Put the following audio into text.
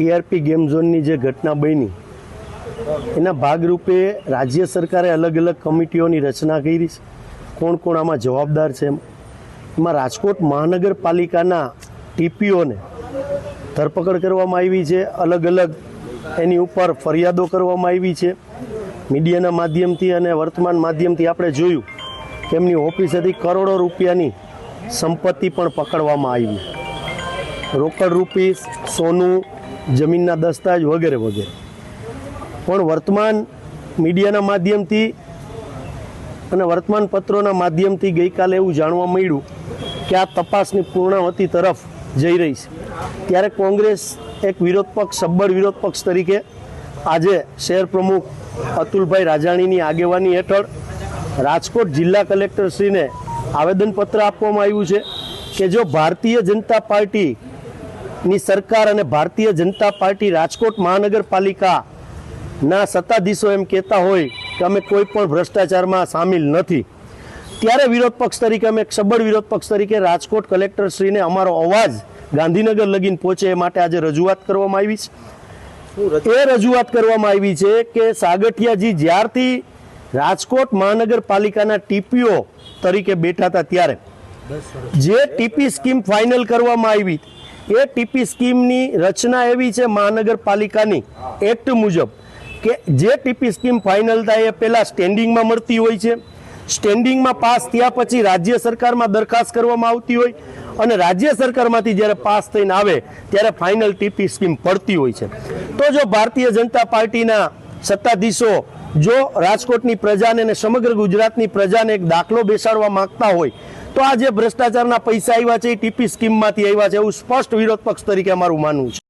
TRP game ઝોનની જે ઘટના બની, એના ભાગરૂપે રાજ્ય સરકારે અલગ અલગ કમિટીઓની રચના કરી છે. કોણ કોણ આમાં જવાબદાર છે એમ. રાજકોટ મહાનગરપાલિકાના ટીપીઓને ધરપકડ કરવામાં આવી છે. અલગ અલગ એની ઉપર ફરિયાદો કરવામાં આવી છે. મીડિયાના માધ્યમથી અને વર્તમાન માધ્યમથી આપણે જોયું કે એમની ઓફિસેથી કરોડો રૂપિયાની સંપત્તિ પણ પકડવામાં આવી. રોકડ રૂપી સોનું જમીનના દસ્તાવેજ વગેરે વગેરે. પણ વર્તમાન મીડિયાના માધ્યમથી અને વર્તમાન પત્રોના માધ્યમથી ગઈકાલે એવું જાણવા મળ્યું કે આ તપાસની પૂર્ણાવતી તરફ જઈ રહી છે. ત્યારે કોંગ્રેસ એક વિરોધ પક્ષ, સબ્બળ વિરોધ પક્ષ તરીકે આજે શહેર પ્રમુખ અતુલભાઈ રાજાણીની આગેવાની હેઠળ રાજકોટ જિલ્લા કલેક્ટરશ્રીને આવેદનપત્ર આપવામાં આવ્યું છે કે જો ભારતીય જનતા પાર્ટીની સરકાર અને ભારતીય જનતા પાર્ટી રાજકોટ મહાનગરપાલિકાના સત્તાધીશો એમ કહેતા હોય કે અમે કોઈ પણ ભ્રષ્ટાચારમાં સામેલ નથી. ત્યારે વિરોધ પક્ષ તરીકે અમે સબળ વિરોધ પક્ષ તરીકે રાજકોટ કલેક્ટરશ્રીને અમારો અવાજ ગાંધીનગર લગીન પહોંચે એ માટે આજે રજૂઆત કરવામાં આવી છે. એ રજૂઆત કરવામાં આવી છે કે સાગઠિયાજી જ્યારથી રાજકોટ મહાનગરપાલિકાના ટીપીઓ તરીકે બેઠા હતા ત્યારે. જે ટીપી સ્કીમ ફાઇનલ કરવામાં આવી એ ટીપી સ્કીમની રચના એવી છે મહાનગરપાલિકાની, એક્ટ મુજબ, કે જે ટીપી સ્કીમ ફાઇનલ થાય એ પહેલાં સ્ટેન્ડિંગમાં મળતી હોય છે. સ્ટેન્ડિંગમાં પાસ થયા પછી રાજ્ય સરકારમાં દરખાસ્ત કરવામાં આવતી હોય અને રાજ્ય સરકારમાંથી જ્યારે પાસ થઈને આવે ત્યારે ફાઇનલ ટીપી સ્કીમ પડતી હોય છે. તો જો ભારતીય જનતા પાર્ટીના સત્તાધીશો જો રાજકોટની પ્રજાને અને સમગ્ર ગુજરાતની પ્રજાને એક દાખલો બેસાડવા માંગતા હોય તો આ જે ભ્રષ્ટાચારના પૈસા આવ્યા છે એ ટીપી સ્કીમમાંથી આવ્યા છે એવું સ્પષ્ટ વિરોધ પક્ષ તરીકે અમારું માનવું છે.